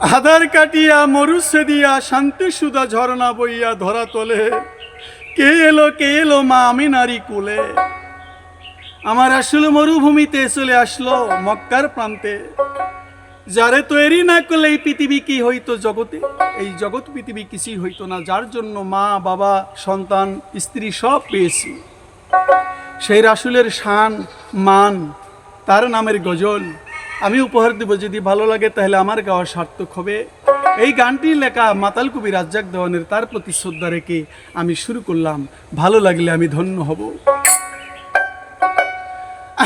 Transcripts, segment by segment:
আধার কাটিয়া মরুসে দিয়া শান্তি সুদা ঝরনা বইয়া ধরা তোলে। কে এলো কে এলো মা আমি নারী কুলে। আমার আসলে মরুভূমিতে চলে আসলো মক্কার প্রান্তে। যারে তৈরি না করলে এই পৃথিবী কি হইতো জগতে? এই জগৎ পৃথিবী কিছুই হইতো না, যার জন্য মা, বাবা, সন্তান, স্ত্রী সব পেয়েছি। সেই রাসুলের শান, মান, তার নামের গজল আমি উপহার দেব, যদি ভালো লাগে তাহলে আমার গাওয়া সার্থক হবে। এই গানটি লেখা মাতাল কবি রাজ্জাক দেওয়ানের, তার প্রতি শ্রদ্ধা রেখে আমি শুরু করলাম। ভালো লাগলে আমি ধন্য হব।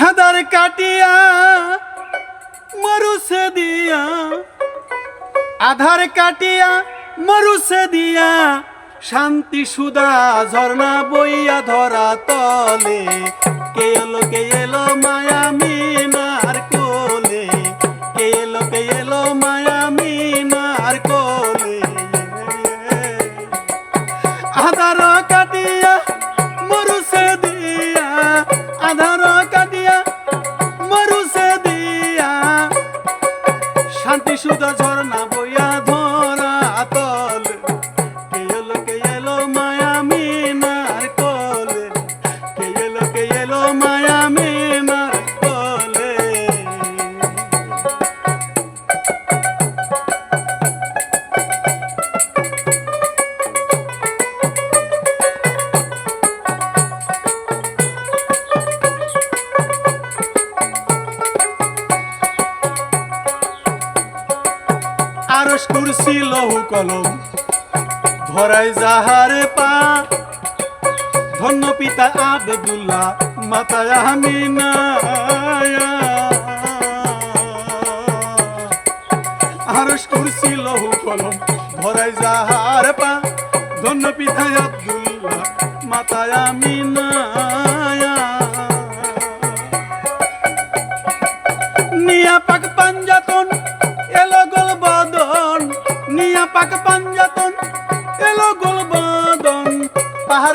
আধার কাটিয়া মরুসে দিয়া, আধার কাটিয়া মরুসে দিয়া, শান্তি সুদা ঝর্ণা বইয়া ধরা তলে। কে এলো কে এলো মায়া আধার কাটিয়া মরুসে দিয়া। আধার কাটিয়া মরুসে দিয়া। শান্তি সুদা ঝর্ণা বইয়া লহু কলম। ধরাই যাহারে পা। ধন্য পিতা আবদুল্লাহ মাতা আমিনা। আরস কুরসি লহু কলম ধরাই যাহার পা। ধন্য পিতা আবদুল্লাহ মাতা আমিনা।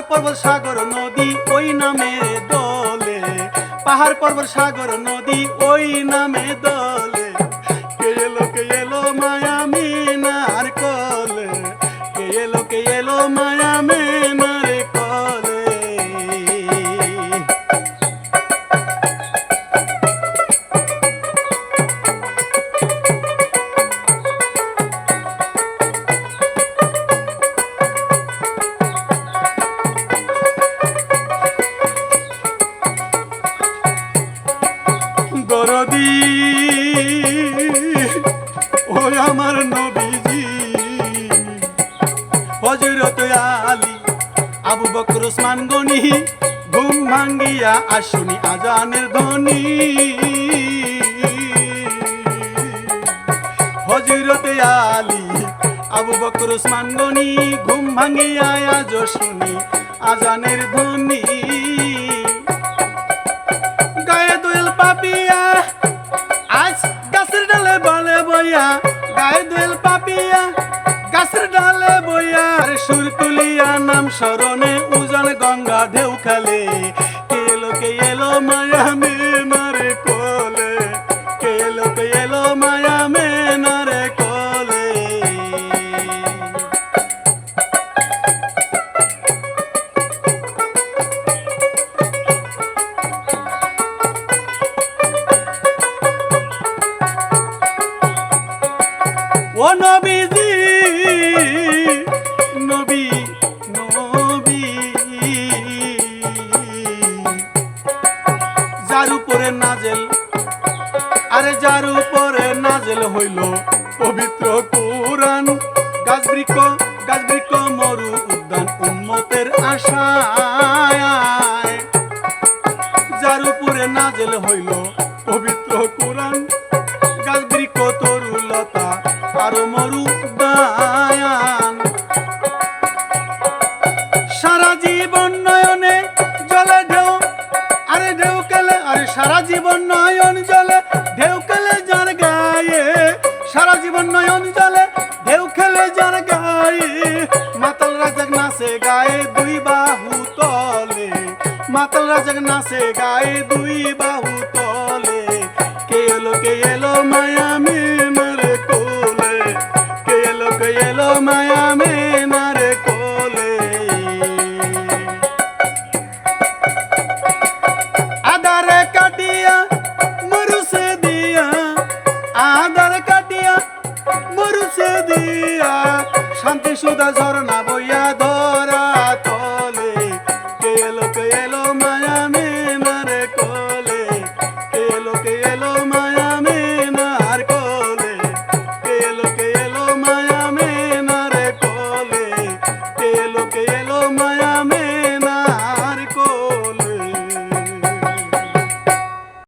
পাহাড় পর্বত সাগর নদী ওই নামে দোলে। পাহাড় পর্বত সাগর নদী ওই নামে দোলে। আবু বকর ওসমান গনি, ঘুম ভাঙ্গিয়া আসুনি আজানের ধ্বনি। হজরত আলী, আবু বকর ওসমান গনি, ঘুম ভাঙ্গিয়া আজ শুনি আজানের ধ্বনি। সুর তুলিয়া নাম স্মরণে উজান গঙ্গা ঢেউ খেলে। কে এলো কে এলো মায়া মেনারে কোলে? কে এলো কে এলো মায়া মেনারে কোলে? ও যার উপরে নাজেল হইল পবিত্র কোরআন। গাছ বৃক্ষ গাছ বৃক্ষ মরু উদ্যান উন্মতের আশায়। যার উপরে নাজেল হইল মাতাল রাজাক নাচে গায়ে দুই বাহু তলে। মাতাল রাজাক নাচে গায়ে দুই বাহু তলে। কে এলো কে এলো মায়ামি মারে কোলে। কে এলো কে এলো মায়ামি মারে কোলে। আদারে কাটিয়া মরুসে দিয়া আদারে কাটিয়া মরুসে দিয়া। শান্তি সুদা